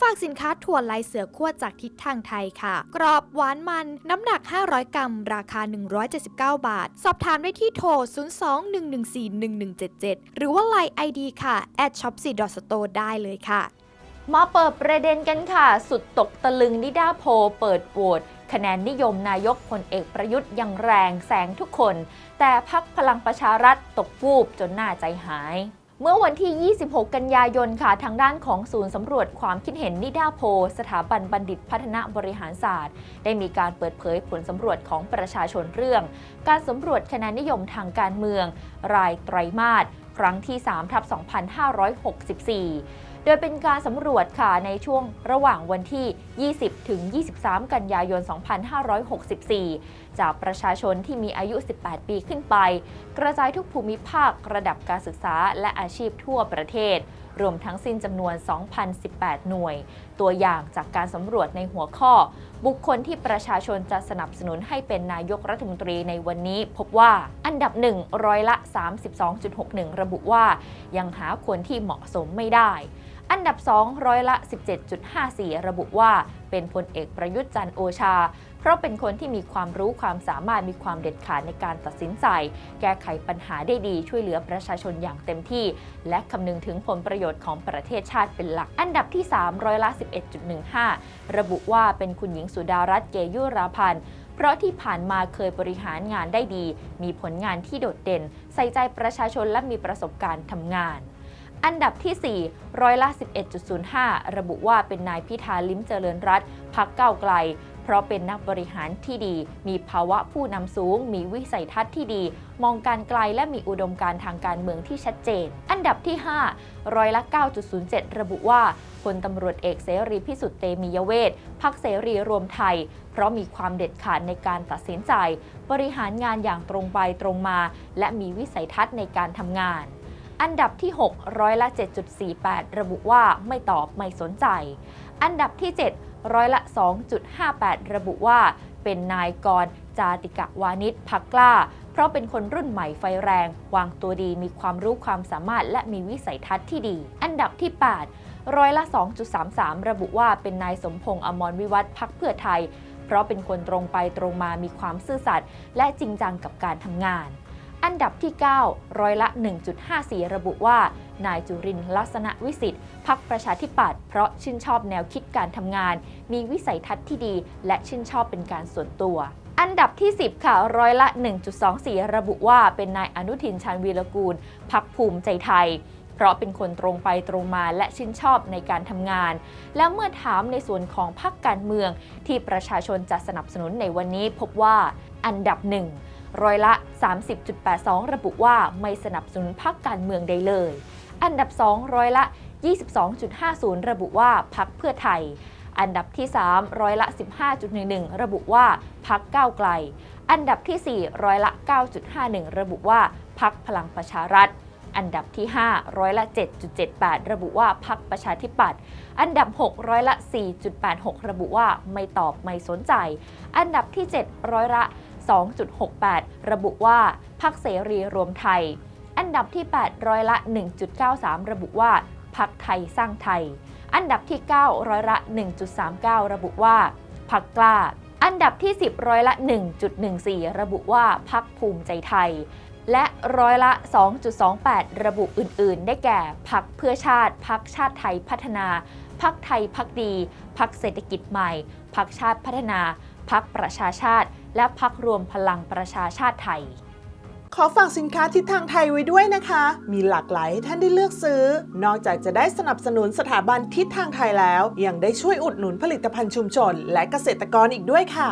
ฝากสินค้าถั่วลายเสือขั้วจากทิศทางไทยค่ะ กรอบหวานมันน้ำหนัก 500 กรัม ราคา 179 บาท สอบถามได้ที่โทร 02-114-1177 หรือว่า Line ID ค่ะ at shop c store ได้เลยค่ะ มาเปิดประเด็นกันค่ะ สุดตกตะลึงนิดาโพลเปิดโหวตคะแนนนิยมนายกพลเอกประยุทธ์ย่างแรงแสงทุกคน แต่พักพลังประชารัฐตกวูบจนหน่าใจหาย เมื่อวันที่ 26 กันยายน ค่ะ ทางด้านของศูนย์สำรวจความคิดเห็นนิดาโพ สถาบันบัณฑิตพัฒนาบริหารศาสตร์ ได้มีการเปิดเผยผลสำรวจของประชาชนเรื่อง การสำรวจคะแนนนิยมทางการเมือง รายไตรมาส ครั้งที่ 3 ทับ 2564 ดยเป็นการสำรวจค่ะในช่วงระหว่างวันที่ 20 ถึง 23 กันยายน 2564 จากประชาชนที่มีอายุ 18 ปีขึ้นไป กระจายทุกภูมิภาคระดับการศึกษาและอาชีพทั่วประเทศ รวมทั้งสิ้นจำนวน 2,018 หน่วย ตัวอย่างจากการสำรวจในหัวข้อ บุคคลที่ประชาชนจะสนับสนุนให้เป็นนายกรัฐมนตรีในวันนี้ พบว่าอันดับหนึ่งร้อยละ 32.61 ระบุว่า ยังหาคนที่เหมาะสมไม่ได้ อันดับ 2 ร้อยละ 17.54 ระบุว่า เป็นพลเอกประยุทธ์จันโอชา เพราะเป็นคนที่มีความรู้ความสามารถมีความเด็ดขาดในการตัดสินใจ แก้ไขปัญหาได้ดีช่วยเหลือประชาชนอย่างเต็มที่ และคำนึงถึงผลประโยชน์ของประเทศชาติเป็นหลัก อันดับที่ 3 ร้อยละ 11.15 ระบุว่าเป็นคุณหญิงสุดารัตน์เกยุราพันธ์เพราะที่ผ่านมาเคยบริหารงานได้ดี มีผลงานที่โดดเด่น ใส่ใจประชาชนและมีประสบการณ์ทำงาน อันดับที่ 4 ร้อยละ 11.05 ระบุว่าเป็นนายพิธาลิ้มเจริญรัตพักเก้าไกล เพราะเป็นนักบริหารที่ดี มีภาวะผู้นำสูง มีวิสัยทัศน์ที่ดี มองการไกลและมีอุดมการณ์ทางการเมืองที่ชัดเจน อันดับที่ 5 ร้อยละ 9.07 ระบุว่าพลตำรวจเอกเสรีพิสุทธิ์เตมียเวทพักเสรีรวมไทย เพราะมีความเด็ดขาดในการตัดสินใจ บริหารงานอย่างตรงไปตรงมา และมีวิสัยทัศน์ในการทำงาน อันดับที่ 6 ร้อยละ 7.48 ระบุว่าไม่ตอบไม่สนใจ อันดับที่ 7 ร้อยละ 2.58 ระบุว่าเป็นนายกรจาติกะวานิชพักกล้า เพราะเป็นคนรุ่นใหม่ไฟแรง วางตัวดีมีความรู้ความสามารถ และมีวิสัยทัศน์ที่ดี อันดับที่ 8 ร้อยละ 2.33 ระบุว่าเป็นนายสมพงษ์อมรวิวัฒพักเพื่อไทย เพราะเป็นคนตรงไปตรงมามีความซื่อสัตย์และจริงจังกับการทำงาน อันดับที่ 9 ร้อยละ 1.54 ระบุว่า นายจุรินลักษณะวิสิทธิ์พักประชาธิปัตย์เพราะชื่นชอบแนวคิดการทำงาน มีวิสัยทัศน์ที่ดี และชื่นชอบเป็นการส่วนตัวอันดับที่ 10 ค่ะ ร้อยละ 1.24 ระบุว่าเป็นนายอนุทินชาญวีรกูล พักภูมิใจไทย เพราะเป็นคนตรงไปตรงมาและชื่นชอบในการทำงาน และเมื่อถามในส่วนของพรรคการเมืองที่ประชาชนจะสนับสนุนในวันนี้พบว่า อันดับหนึ่ง ร้อยละ 30.82 ระบุว่าไม่สนับสนุนพรรคการเมืองใดเลย อันดับ 2 ร้อยละ 22.50 ระบุว่าพรรคเพื่อไทย อันดับที่ 3 ร้อยละ 15.11 ระบุว่าพรรคก้าวไกล อันดับที่ 4 ร้อยละ 9.51 ระบุว่าพรรคพลังประชารัฐอันดับที่5ร้อยละ 7.78 ระบุว่าพรรคประชาธิปัตย์ อันดับ6ร้อยละ 4.86 ระบุว่าไม่ตอบไม่สนใจ อันดับที่7ร้อยละ 2.68 ระบุว่าพักเสรีรวมไทย อันดับที่ 8 ร้อยละ 1.93 ระบุว่าพักไทยสร้างไทย อันดับที่ 9 ร้อยละ 1.39 ระบุว่าพักกล้า อันดับที่ 10 ร้อยละ 1.14 ระบุว่าพักภูมิใจไทย และร้อยละ 2.28 ระบุอื่น ๆ ได้แก่พักเพื่อชาติพักชาติไทยพัฒนาพักไทยพักดีพักเศรษฐกิจใหม่พักชาติพัฒนาพักประชาชาติ และพักรวมพลังประชาชาติไทย ขอฝากสินค้าทิศทางไทยไว้ด้วยนะคะ มีหลากหลายให้ท่านได้เลือกซื้อ นอกจากจะได้สนับสนุนสถาบันทิศทางไทยแล้ว ยังได้ช่วยอุดหนุนผลิตภัณฑ์ชุมชน และเกษตรกรอีกด้วยค่ะ